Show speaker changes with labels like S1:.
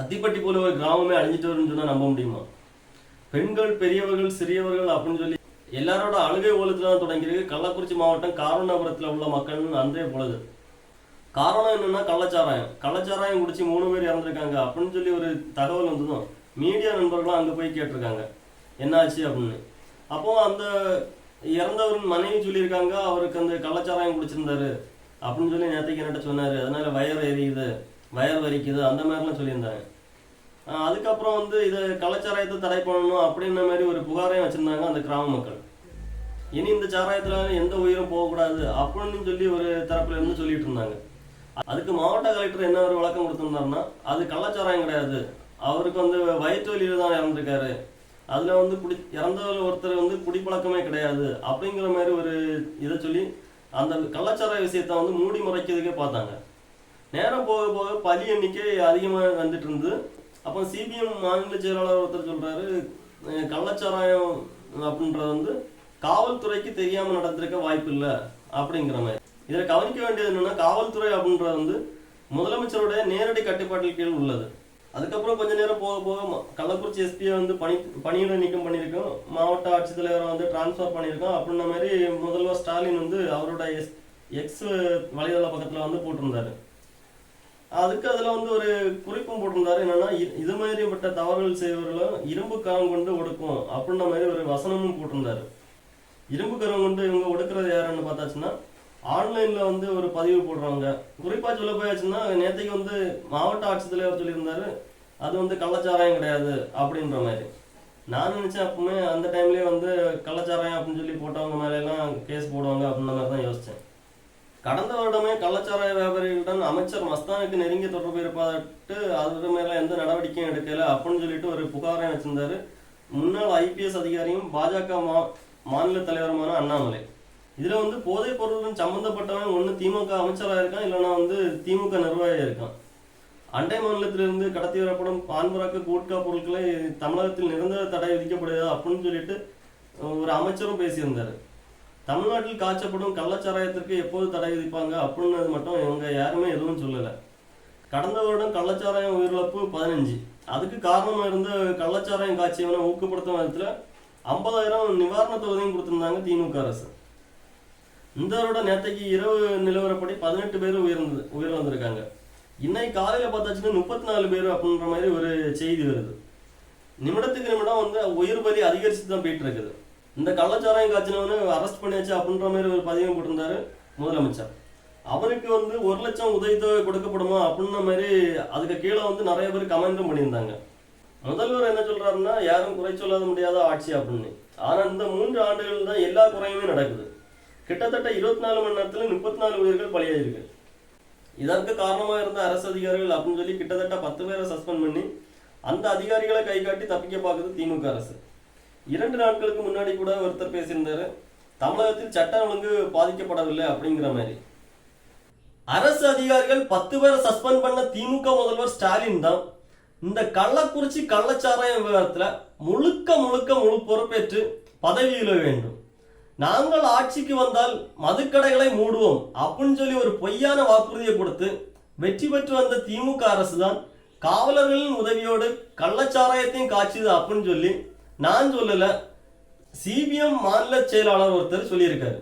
S1: அத்திப்பட்டி போல ஒரு கிராமமே அழிஞ்சிட்டு வரும்னு சொன்னா நம்ப முடியுமா? பெண்கள் பெரியவர்கள் சிறியவர்கள் அப்படின்னு சொல்லி எல்லாரோட அழுகை ஓலத்துல தான் தொடங்கியிருக்கு. கள்ளக்குறிச்சி மாவட்டம் காரணபுரத்துல உள்ள மக்கள் அன்றே பொழுது காரணம் என்னன்னா கள்ளச்சாராயம். கள்ளச்சாராயம் குடிச்சு மூணு பேர் இறந்துருக்காங்க அப்படின்னு சொல்லி ஒரு தகவல் வந்ததும் மீடியா நண்பர்களும் அங்க போய் கேட்டிருக்காங்க. என்னாச்சு அப்படின்னு. அப்போ அந்த இறந்தவரின் மனைவி சொல்லியிருக்காங்க அவருக்கு அந்த கள்ளச்சாராயம் குடிச்சிருந்தாரு அப்படின்னு சொல்லி நேற்றுக்கு என்கிட்ட சொன்னாரு. அதனால வயர் எரியுது. வயர் வரிக்குது அந்த மாதிரிலாம் சொல்லியிருந்தாங்க அதுக்கப்புறம் வந்து இதை கள்ளச்சாராயத்தை தடை பண்ணணும் அப்படின்ற மாதிரி ஒரு புகாரையும் வச்சுருந்தாங்க அந்த கிராம மக்கள். இனி இந்த சாராயத்தில் எந்த உயிரும் போகக்கூடாது அப்படின்னு சொல்லி ஒரு தரப்புல இருந்து சொல்லிட்டு இருந்தாங்க. அதுக்கு மாவட்ட கலெக்டர் என்ன ஒரு விளக்கம் கொடுத்துருந்தாருன்னா அது கள்ளச்சாராயம் கிடையாது. அவருக்கு வந்து வயிற்று வலியில தான் இறந்துருக்காரு. அதில் வந்து குடி இறந்தவர் ஒருத்தர் வந்து குடிப்பழக்கமே கிடையாது அப்படிங்கிற மாதிரி ஒரு இதை சொல்லி அந்த கள்ளச்சாராய விஷயத்த வந்து மூடி மறைக்கிறதுக்கே பார்த்தாங்க. நேரம் போக போக பலி எண்ணிக்கை அதிகமாக வந்துட்டு இருந்து அப்போ சிபிஎம் மாநில செயலாளர் ஒருத்தர் சொல்கிறாரு கள்ளச்சாராயம் அப்படின்றது வந்து காவல்துறைக்கு தெரியாமல் நடந்திருக்க வாய்ப்பு இல்லை அப்படிங்கிற மாதிரி. இதில் கவனிக்க வேண்டியது என்னென்னா காவல்துறை அப்படின்றது வந்து முதலமைச்சருடைய நேரடி கட்டுப்பாட்டில் கீழ் உள்ளது. அதுக்கப்புறம் கொஞ்ச நேரம் போக போக கள்ளக்குறிச்சி எஸ்பியை வந்து பணி பணியிட நீக்கம் பண்ணியிருக்கோம். மாவட்ட ஆட்சித்தலைவரை வந்து டிரான்ஸ்ஃபர் பண்ணியிருக்கோம். அப்படின்ன மாதிரி முதல்வர் ஸ்டாலின் வந்து அவரோட எஸ் எக்ஸ் வலைதள பக்கத்தில் வந்து போட்டிருந்தாரு. அதுக்கு அதில் வந்து ஒரு குறிப்பும் போட்டிருந்தாரு. என்னன்னா இது மாதிரிப்பட்ட தவறுகள் செய்வர்களும் இரும்பு கரம் கொண்டு ஒடுக்கும் அப்படின்ற மாதிரி ஒரு வசனமும் போட்டிருந்தாரு. இரும்பு கரம் கொண்டு இவங்க ஒடுக்கிறது யாருன்னு பார்த்தாச்சுன்னா ஆன்லைன்ல வந்து ஒரு பதிவு போடுறாங்க. குறிப்பா சொல்ல போயாச்சுன்னா நேத்தைக்கு வந்து மாவட்ட ஆட்சித்தலைவர் சொல்லியிருந்தாரு அது வந்து கள்ளச்சாராயம் கிடையாது அப்படின்ற மாதிரி. நான் நினைச்சேன் அப்பவுமே அந்த டைம்லயே வந்து கள்ளச்சாராயம் அப்படின்னு சொல்லி போட்டவங்க மேல எல்லாம் கேஸ் போடுவாங்க அப்படின்ற மாதிரி தான் யோசிச்சேன். கடந்த வருடமே கள்ளச்சாராய வியாபாரிகளுடன் அமைச்சர் மஸ்தானுக்கு நெருங்கிய தொடர்பு இருப்பதற்கு அது மேல எந்த நடவடிக்கையும் எடுக்கல அப்படின்னு சொல்லிட்டு ஒரு புகாரையும் வச்சிருந்தாரு. முன்னாள் ஐபிஎஸ் அதிகாரியும் பாஜக மா மாநில தலைவருமான அண்ணாமலை. இதுல வந்து போதைப் பொருளுடன் சம்பந்தப்பட்டவன் ஒண்ணு திமுக அமைச்சராக இருக்கான் இல்லைன்னா வந்து திமுக நிர்வாகியா இருக்கான். அண்டை மாநிலத்திலிருந்து கடத்தி வரப்படும் பான்பராக்கு கூட்கா பொருட்களை தமிழகத்தில் நிரந்தர தடை விதிக்கப்படுதா அப்படின்னு சொல்லிட்டு ஒரு அமைச்சரும் பேசியிருந்தாரு. தமிழ்நாட்டில் காய்ச்சப்படும் கள்ளச்சாராயத்திற்கு எப்போது தடை விதிப்பாங்க அப்படின்னது மட்டும் இவங்க யாருமே எதுவும் சொல்லலை. கடந்த வருடம் கள்ளச்சாராயம் உயிரிழப்பு பதினஞ்சு. அதுக்கு காரணமாக இருந்த கள்ளச்சாராயம் காய்ச்சியவனை ஊக்கப்படுத்தும் விதத்தில் ஐம்பதாயிரம் நிவாரண தொகையும் கொடுத்துருந்தாங்க திமுக அரசு. இந்த வருட நேத்தைக்கு இரவு நிலவரப்படி பதினெட்டு பேர் உயர்ந்து உயிரிழந்திருக்காங்க. இன்னைக்கு காலையில் பார்த்தாச்சுன்னா முப்பத்தி நாலு பேர் அப்படின்ற மாதிரி ஒரு செய்தி வருது. நிமிடத்துக்கு நிமிடம் வந்து உயிர் பலி அதிகரிச்சு தான் போயிட்டு இருக்குது. இந்த கள்ளச்சாராயம் காய்ச்சினவனு அரெஸ்ட் பண்ணியாச்சு அப்படின்ற மாதிரி ஒரு பதிவு போட்டிருந்தாரு முதலமைச்சர். அவருக்கு வந்து ஒரு லட்சம் உதவித்தொகை கொடுக்கப்படுமா அப்படின்ன மாதிரி அதுக்கு கீழே வந்து நிறைய பேர் கமெண்ட்டும் பண்ணியிருந்தாங்க. முதல்வர் என்ன சொல்றாருன்னா யாரும் குறை சொல்லாத முடியாத ஆட்சி அப்படின்னு. ஆனா இந்த மூன்று ஆண்டுகள் தான் எல்லா குறையுமே நடக்குது. கிட்டத்தட்ட இருபத்தி நாலு மணி நேரத்துல முப்பத்தி நாலு உயிர்கள் பலியாயிருக்கு. இதற்கு காரணமா இருந்த அரசு அதிகாரிகள் அப்படின்னு சொல்லி கிட்டத்தட்ட பத்து பேரை சஸ்பெண்ட் பண்ணி அந்த அதிகாரிகளை கை காட்டி தப்பிக்க பார்க்குது திமுக அரசு. இரண்டு நாட்களுக்கு முன்னாடி கூட ஒருத்தர் பேசியிருந்தாரு. தமிழகத்தில் சட்டம் ஒழுங்கு பாதிக்கப்படவில்லை அப்படிங்கிற மாதிரி. அரசு அதிகாரிகள் பத்து பேரை சஸ்பெண்ட் பண்ண திமுக முதல்வர் ஸ்டாலின் தான். இந்த கள்ளக்குறிச்சி கள்ளச்சாராயம் விவகாரத்துல முழுக்க முழுக்க முழு பொறுப்பேற்று பதவியில வேண்டும். நாங்கள் ஆட்சிக்கு வந்தால் மதுக்கடைகளை மூடுவோம் அப்படின்னு சொல்லி ஒரு பொய்யான வாக்குறுதியை கொடுத்து வெற்றி பெற்று வந்த திமுக அரசு தான் காவலர்களின் உதவியோடு கள்ளச்சாராயத்தையும் காய்ச்சிது அப்படின்னு சொல்லி நான் சொல்லல சிபிஎம் மாநில செயலாளர் ஒருத்தர் சொல்லியிருக்காரு.